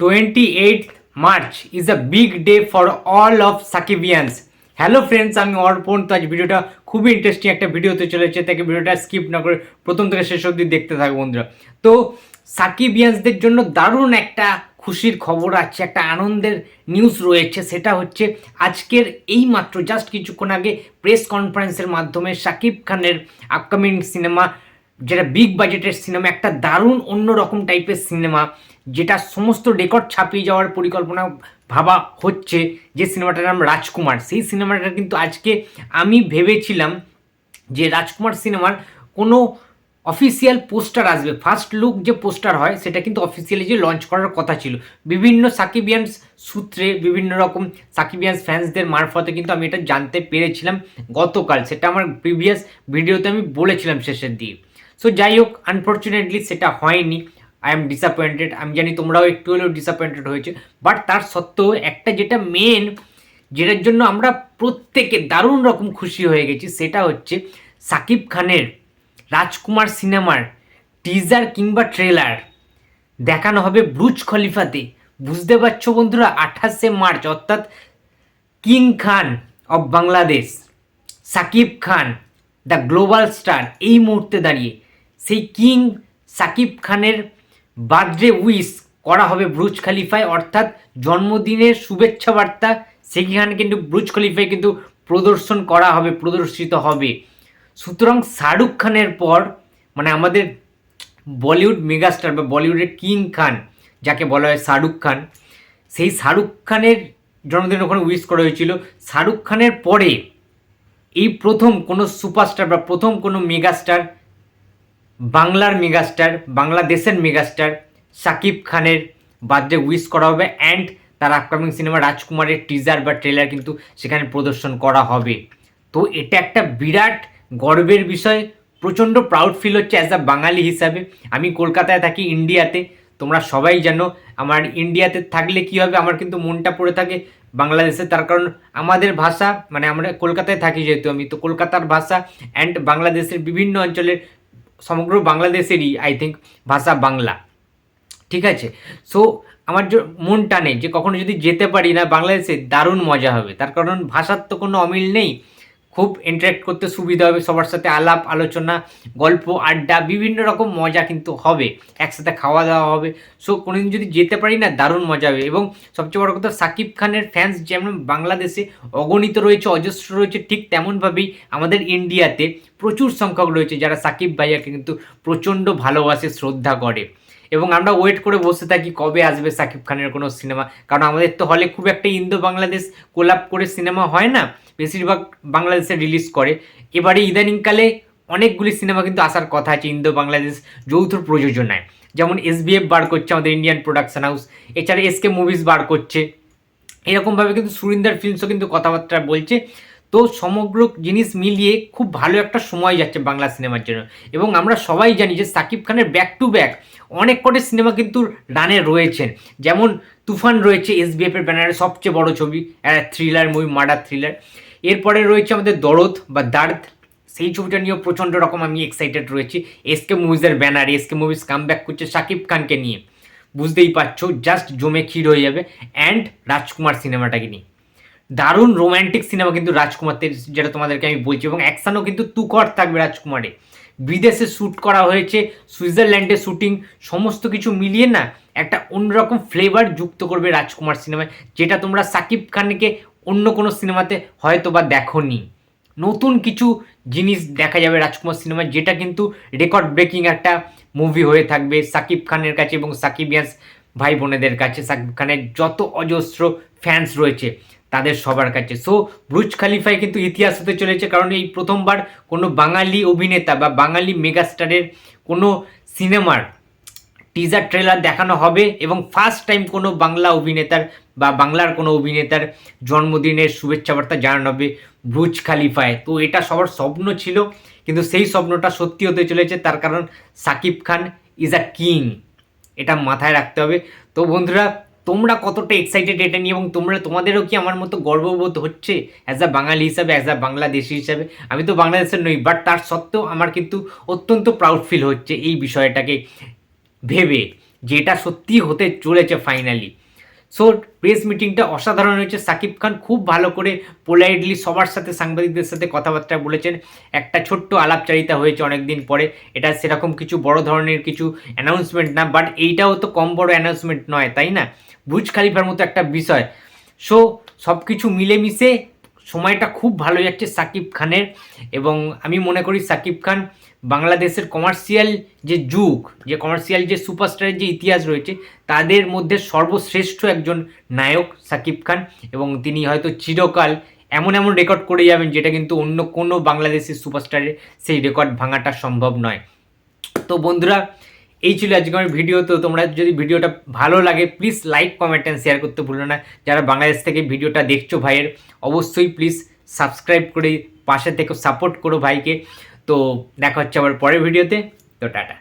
28th March is a big day for all of Sakibians. Hello friends আমি অর্পণ তো আজ ভিডিওটা খুবই ইন্টারেস্টিং একটা ভিডিও হতে চলেছে, তাকে ভিডিওটা স্কিপ না করে প্রথম থেকে শেষ অবধি দেখতে থাকো বন্ধুরা তো সাকিবিয়ান্সদের জন্য দারুণ একটা খুশির খবর আছে, একটা আনন্দের নিউজ রয়েছে, সেটা হচ্ছে আজকের এই মাত্র জাস্ট কিছুক্ষণ আগে প্রেস কনফারেন্সের মাধ্যমে সাকিব খানের আপকামিং সিনেমা যেটা বিগ বাজেটের সিনেমা একটা দারুণ অন্যরকম টাইপের সিনেমা যেটা সমস্ত রেকর্ড ছাপিয়ে যাওয়ার পরিকল্পনা ভাবা হচ্ছে যে সিনেমাটার নাম রাজকুমার। সেই সিনেমাটা কিন্তু আজকে আমি ভেবেছিলাম যে রাজকুমার সিনেমার কোনো অফিসিয়াল পোস্টার আসবে। ফার্স্ট লুক যে পোস্টার হয়, সেটা কিন্তু অফিসিয়ালি যে লঞ্চ করার কথা ছিল। বিভিন্ন সাকিবিয়ান্স সূত্রে, বিভিন্ন রকম সাকিবিয়ান্স ফ্যান্সদের মারফতে কিন্তু আমি এটা জানতে পেরেছিলাম গতকাল। সেটা আমার প্রিভিয়াস ভিডিওতে আমি বলেছিলাম শেষের দিকে। সো যাই হোক আনফর্চুনেটলি সেটা হয়নি। আই এম ডিসঅ্যাপয়েন্টেড আমি জানি তোমরাও একটু হলেও ডিসঅ্যাপয়েন্টেড হয়েছে। বাট তার সত্ত্বেও একটা যেটা মেন যেটার জন্য আমরা প্রত্যেকে দারুণ রকম খুশি হয়ে গেছি, সেটা হচ্ছে সাকিব খানের রাজকুমার সিনেমার টিজার কিংবা ট্রেলার দেখানো হবে ব্রুজ খলিফাতে। বুঝতে পারছ বন্ধুরা? আঠাশে মার্চ, অর্থাৎ king Khan of Bangladesh, Shakib Khan the global star এই মুহূর্তে দাঁড়িয়ে। সেই কিং সাকিব খানের বার্থডে উইশ করা হবে ব্রুজ খলিফায়, অর্থাৎ জন্মদিনের শুভেচ্ছা বার্তা সেখানে কিন্তু ব্রুজ খলিফায় কিন্তু প্রদর্শন করা হবে, প্রদর্শিত হবে। সুতরাং শাহরুখ খানের পর মানে আমাদের বলিউড মেগাস্টার বা বলিউডের কিং খান, যাকে বলা হয় শাহরুখ খান, সেই শাহরুখ খানের জন্মদিন ওখানে উইশ করা হয়েছিল। শাহরুখ খানের পরে এই প্রথম কোনো সুপারস্টার বা প্রথম কোনো মেগাস্টার বাংলার মেগাস্টার, বাংলাদেশের মেগাস্টার শাকিব খানের বার্থডে উইশ করা হবে অ্যান্ড তার আপকামিং সিনেমা রাজকুমারের টিজার বা ট্রেলার কিন্তু সেখানে প্রদর্শন করা হবে। তো এটা একটা বিরাট গর্বের বিষয়, প্রচণ্ড প্রাউড ফিল হচ্ছে অ্যাজ আ বাঙালি হিসাবে। আমি কলকাতায় থাকি ইন্ডিয়াতে, তোমরা সবাই জানো, আমার ইন্ডিয়াতে থাকলে কি হবে, আমার কিন্তু মনটা পড়ে থাকে বাংলাদেশে, তার কারণ আমাদের ভাষা মানে আমরা কলকাতায় থাকি যেহেতু আমি, তো কলকাতার ভাষা অ্যান্ড বাংলাদেশের বিভিন্ন অঞ্চলের সমগ্র বাংলাদেশেরই আই থিঙ্ক ভাষা বাংলা। ঠিক আছে? সো আমার যে মন টানে যে কখনো যদি যেতে পারি না, বাংলাদেশে দারুণ মজা হবে। তার কারণ ভাষার তো কোনো অমিল নেই। খুব ইন্টারেক্ট করতে সুবিধা হবে, সবার সাথে আলাপ, আলোচনা, গল্প, আড্ডা, বিভিন্ন রকম মজা কিন্তু হবে, একসাথে খাওয়া দাওয়া হবে। সো কোনোদিন যদি যেতে পারি না, দারুণ মজা হবে। এবং সবচেয়ে বড় কথা, সাকিব খানের ফ্যান্স যেমন বাংলাদেশে অগণিত রয়েছে, অজস্র রয়েছে, ঠিক তেমনভাবেই আমাদের ইন্ডিয়াতে প্রচুর সংখ্যক রয়েছে যারা সাকিব ভাইয়াকে কিন্তু প্রচণ্ড ভালোবাসে, শ্রদ্ধা করে। এবং আমরা ওয়েট করে বসে থাকি কবে আসবে সাকিব খানের কোনো সিনেমা। কারণ আমাদের তো হলে খুব একটা ইন্দো বাংলাদেশ কোলাপ করে সিনেমা হয় না, বেশিরভাগ বাংলাদেশে রিলিজ করে। এবারে ইদানিংকালে অনেকগুলি সিনেমা কিন্তু আসার কথা আছে ইন্দো বাংলাদেশ যৌথ প্রযোজনায়। যেমন এসবিএফ বার করছে আমাদের ইন্ডিয়ান প্রোডাকশন হাউস এছাড়া এসকে মুভিজ বার করছে। এরকমভাবে কিন্তু সুরিন্দার ফিল্মসও কিন্তু কথাবার্তা বলছে। তো সমগ্র জিনিস মিলিয়ে খুব ভালো একটা সময় যাচ্ছে বাংলা সিনেমার জন্য। এবং আমরা সবাই জানি যে সাকিব খানের ব্যাক টু ব্যাক অনেক কটি সিনেমা কিন্তু রানে রয়েছেন। যেমন তুফান রয়েছে এসবিএফের ব্যানারে সবচেয়ে বড় ছবি থ্রিলার মুভি মার্ডার থ্রিলার এরপরে রয়েছে আমাদের দরদ বা দার্দ। সেই ছবিটা নিয়েও প্রচণ্ড রকম আমি এক্সাইটেড রয়েছি। এসকে মুভিজের ব্যানারে এসকে মুভিজ কাম ব্যাক করছে সাকিব খানকে নিয়ে। বুঝতেই পারছ জাস্ট জমে ক্ষীর হয়ে যাবে। অ্যান্ড রাজকুমার সিনেমাটাকে নিয়ে। দারুণ রোম্যান্টিক সিনেমা কিন্তু রাজকুমারদের, যেটা তোমাদেরকে আমি বলছি, এবং অ্যাকশানও কিন্তু তুকর থাকবে রাজকুমারে বিদেশে শ্যুট করা হয়েছে, সুইজারল্যান্ডে শ্যুটিং সমস্ত কিছু মিলিয়ে না একটা অন্যরকম ফ্লেভার যুক্ত করবে রাজকুমার সিনেমায় যেটা তোমরা সাকিব খানকে অন্য কোনো সিনেমাতে হয়তো বা দেখো নি নতুন কিছু জিনিস দেখা যাবে রাজকুমার সিনেমায় যেটা কিন্তু রেকর্ড ব্রেকিং একটা মুভি হয়ে থাকবে সাকিব খানের কাছে এবং সাকিবিয়ান্স ভাই বোনেদের কাছে। সাকিব খানের যত অজস্র ফ্যান্স রয়েছে তাদের সবার কাছে। সো ব্রুজ খালিফায় কিন্তু ইতিহাস হতে চলেছে কারণ এই প্রথমবার কোনো বাঙালি অভিনেতা বা বাঙালি মেগাস্টারের কোনো সিনেমার টিজার ট্রেলার দেখানো হবে এবং ফার্স্ট টাইম কোনো বাংলা অভিনেতার বা বাংলার কোনো অভিনেতার জন্মদিনের শুভেচ্ছা বার্তা জানানো হবে ব্রুজ খালিফায় তো এটা সবার স্বপ্ন ছিল, কিন্তু সেই স্বপ্নটা সত্যি হতে চলেছে, তার কারণ Shakib Khan is a king এটা মাথায় রাখতে হবে। তো বন্ধুরা তোমরা কতটা এক্সাইটেড এটা নিয়ে এবং তোমরা, তোমাদেরও কি আমার মতো গর্ববোধ হচ্ছে অ্যাজ আ বাঙালি হিসাবে অ্যাজ আ বাংলাদেশি হিসাবে? আমি তো বাংলাদেশের নই বাট তার সত্ত্বেও আমার কিন্তু অত্যন্ত প্রাউড ফিল হচ্ছে এই বিষয়টাকে ভেবে, যেটা সত্যি হতে চলেছে ফাইনালি সো প্রেস মিটিংটা অসাধারণ হয়েছে। সাকিব খান খুব ভালো করে পোলাইটলি সবার সাথে সাংবাদিকদের সাথে কথাবার্তা বলেছেন। একটা ছোট্ট আলাপচারিতা হয়েছে অনেকদিন পরে। এটা সেরকম কিছু বড় ধরনের কিছু অ্যানাউন্সমেন্ট না বাট এইটাও তো কম বড় অ্যানাউন্সমেন্ট নয়, তাই না? বুজ খালিফার মতো একটা বিষয়। সো সব কিছু মিলেমিশে সময়টা খুব ভালো যাচ্ছে সাকিব খানের এবং আমি মনে করি সাকিব খান বাংলাদেশের কমার্শিয়াল যে যুগ, যে কমার্শিয়াল যে সুপারস্টারের যে ইতিহাস রয়েছে, তাদের মধ্যে সর্বশ্রেষ্ঠ একজন নায়ক সাকিব খান এবং তিনি হয়তো চিরকাল এমন এমন রেকর্ড করে যাবেন যেটা কিন্তু অন্য কোনো বাংলাদেশি সুপারস্টারের সেই রেকর্ড ভাঙাটা সম্ভব নয়। তো বন্ধুরা এই ছিল আজকে আমার ভিডিও তো তোমরা যদি ভিডিওটা ভালো লাগে please like comment and share করতে ভুলো না। যারা বাংলাদেশ থেকে ভিডিওটা দেখছ ভাইয়ের, অবশ্যই প্লিজ সাবস্ক্রাইব করে পাশে থেকে সাপোর্ট করো ভাইকে। তো দেখা হচ্ছে আবার পরের ভিডিওতে তো টাটা।